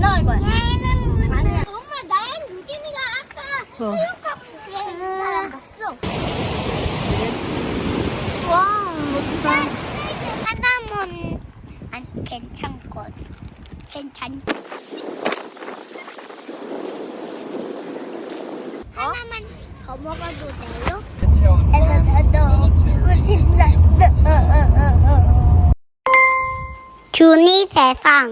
나갈 거야. 얘는 아니야. 엄마 나랑 유진이가 아까 어. 체육학부 사람 봤어. 와, 멋지다. 하나만 안 괜찮고 괜찮. 하나만 더 먹어도 돼요? 준이 세상.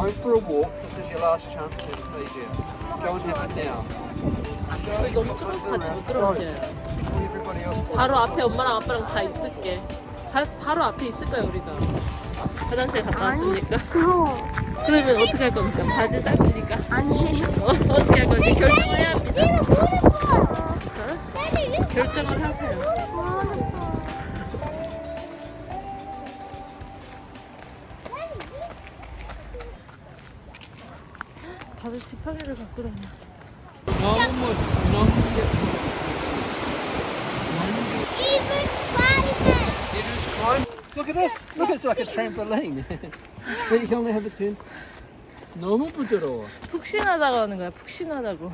Going for a walk. This is your last chance to please you. Go and have it now. 너무 뚫어서 같이 못 들어오지. Everybody else. 바로 앞에 엄마랑 아빠랑 다 있을게. 가, 바로 앞에 있을 거야 우리가. 화장실 갔다 왔으니까. 그러면 어떻게 할 겁니까? 바지 짧으니까. 아니. 어, 어떻게 할 건지 결정을 해야 합니다. 지팡이를 갖고 다녀. No more. No Even Spider-Man. You just climb. Look at this. Look, it's like a trampoline. but you can only have it in. 너무 부드러워. 푹신하다고 하는 거야. 푹신하다고.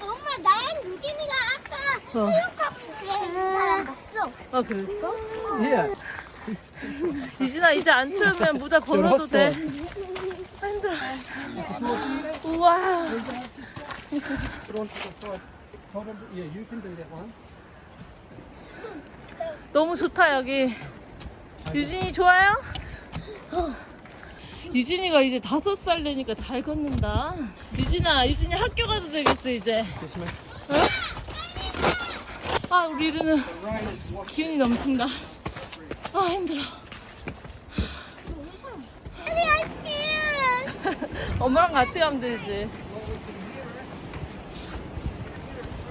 엄마 나랑 유진이가 아까 어. 사람 봤어. 아 그랬어? Yeah. 유진아 이제 안 추우면 모자 벗어도 돼. 아, 힘들어. 우와. 너무 좋다 여기. 유진이 좋아요? 유진이가 이제 다섯 살 되니까 잘 걷는다. 유진아, 유진이 학교 가도 되겠어 이제. This man. 아 우리 이르는 기운이 넘친다. 아 힘들어. 엄마랑 같이 가면 되지.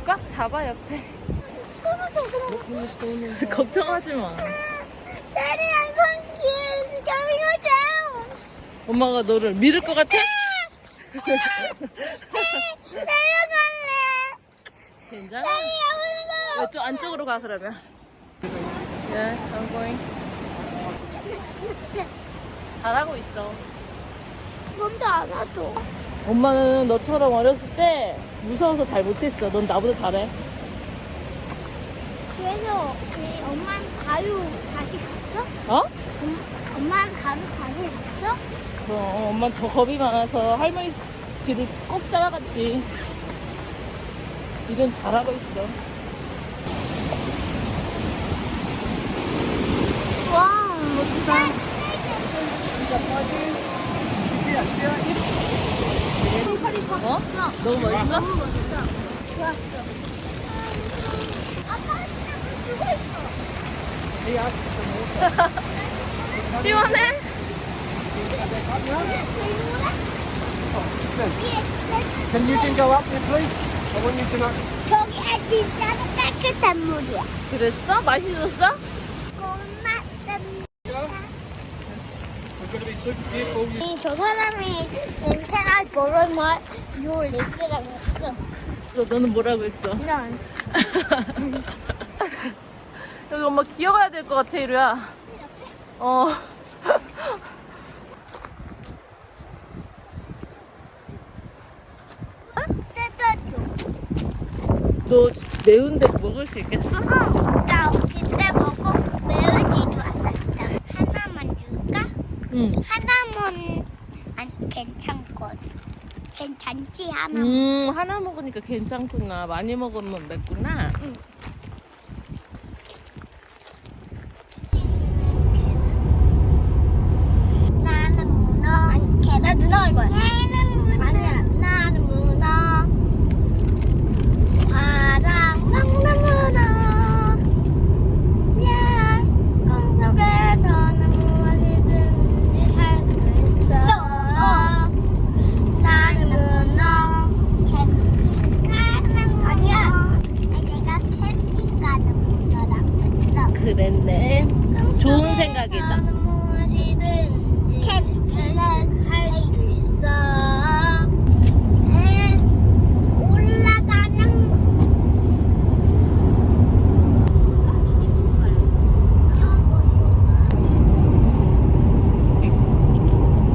꽉 잡아 옆에. 걱정하지 마. Daddy, I'm down. 엄마가 너를 밀을 것 같아? 내려갈래. 괜찮아. Daddy, I wanna go. 왼쪽 안쪽으로 가 그러면. 예, I'm going. 잘하고 있어. 몸도 안 와줘. 엄마는 너처럼 어렸을 때 무서워서 잘 못했어. 넌 나보다 잘해. 그래서 그 엄마는 바로 다시 갔어? 어? 엄- 엄마는 바로 다시 갔어? 그럼 엄마 더 겁이 많아서 할머니 뒤를 꼭 따라갔지. 일은 잘하고 있어. 와, 멋지다. 어? 너무 멋있어? 너무 멋있어. 좋았어. 아빠 죽어 있어. 시원해? 왜 이래? 위에 Can you can go up there, please? I want you to know. 저기가 진짜 깨끗한 물이야. 그랬어? 맛있었어? 고맙습니다. We've got to be super careful. You 저 사람이 괜찮아 보러만 요 레스라고 했어. 너, 너는 뭐라고 했어? 난 여기 엄마 기어가야 될 것 같아, 이루야. 어. 뜯어줘. 너 매운데 먹을 수 있겠어? 어, 나 그때 먹고 매우지도 않았다. 하나만 줄까? 응. 하나만 안 괜찮거든. 괜찮지 하나. 음, 하나 먹으니까 괜찮구나. 많이 먹으면 맵구나. 나는 문어. 걔는 누나 이거야. 걔는 문어. 아니야. 나는 문어. 과랑 먹는 문어. 야, 꿈속에서는 무엇이든지 할 수 있어. 나는 문어. 캠핑 가는 문어. 아니야. 내가 캠핑 가는 문어라고 했어. 그랬네. 좋은 생각이다. 무엇이든지 캠핑을 할수 있어. 에, 올라가는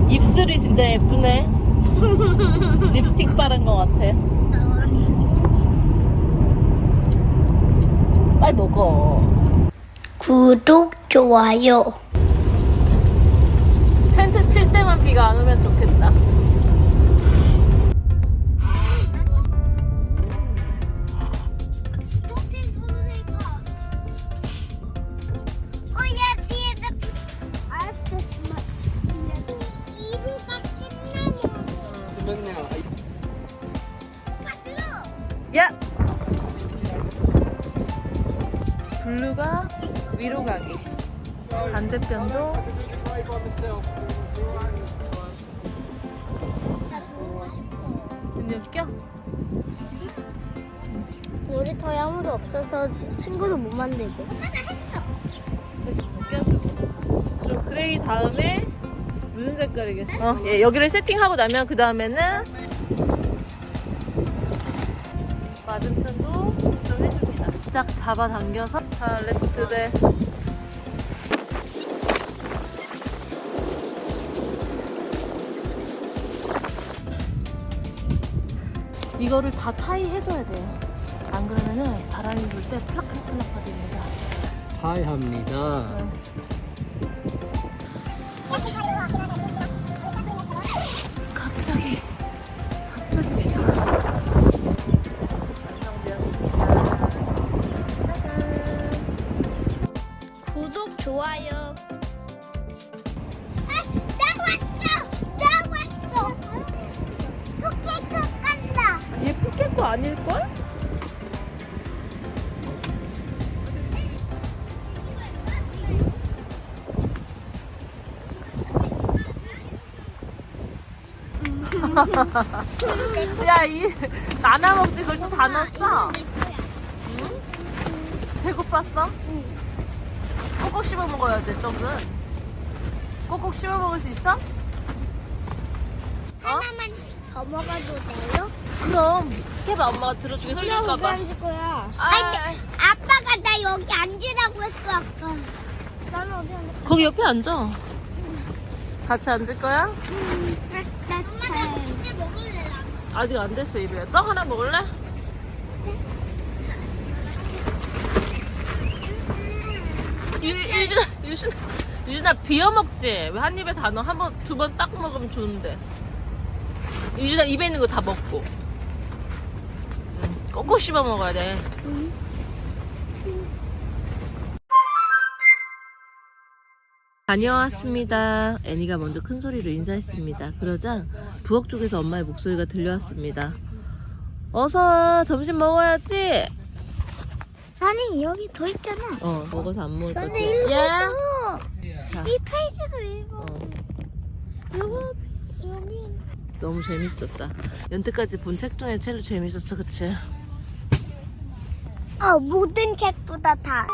입술이 진짜 예쁘네. 립스틱 바른 것 같아. 빨리 먹어. 구독 좋아요. 텐트 칠 때만 비가 안 오면 좋겠다. 야! 블루가 위로 가기. 반대편도. 눈 껴? 놀이터에 아무도 없어서 친구도 못 만들고. 그럼 그레이 다음에 무슨 색깔이겠어? 어, 예, 여기를 세팅하고 나면 그 다음에는 맞은편도 좀 해줍니 다. 짝 잡아당겨서 자, 렛츠 네 이거를 다 타이 해줘야 돼요. 안 그러면은 바람이 불 때 플락플락플락 거립니다. 타이합니다. 갑 야, 이 나나 먹지 그걸 또 다 넣었어? 배고팠어? 꼭꼭 씹어 먹어야 돼, 떡은. 꼭꼭 씹어 먹을 수 있어? 하나만 더 먹어도 돼요? 그럼. 해봐, 엄마가 들어주게 흘릴까봐. 앉을 거야? 아, 아니, 아빠가 나 여기 앉으라고 했어 아까. 나는 어디 앉을 거기 옆에 앉아. 같이 앉을 거야? 나 나 그때 먹을래. 아직 안 됐어, 이루야. 떡 하나 먹을래? 유, 유준아, 유준아, 비어 먹지? 왜 한 입에 다 넣어? 한 번, 두 번 딱 먹으면 좋은데. 유준아, 입에 있는 거 다 먹고. 응, 꼭꼭 씹어 먹어야 돼. 다녀왔습니다. 애니가 먼저 큰 소리로 인사했습니다. 그러자 부엌 쪽에서 엄마의 목소리가 들려왔습니다. 어서 와, 점심 먹어야지. 아니 여기 더 있잖아. 어, 먹어서 안 먹을 거지. 근데 읽어도 야. 자, 이 페이지도 읽어. 어. 이거 여기 너무 재밌었다. 연태까지 본 책 중에 제일 재밌었어, 그치? 어, 모든 책보다 다.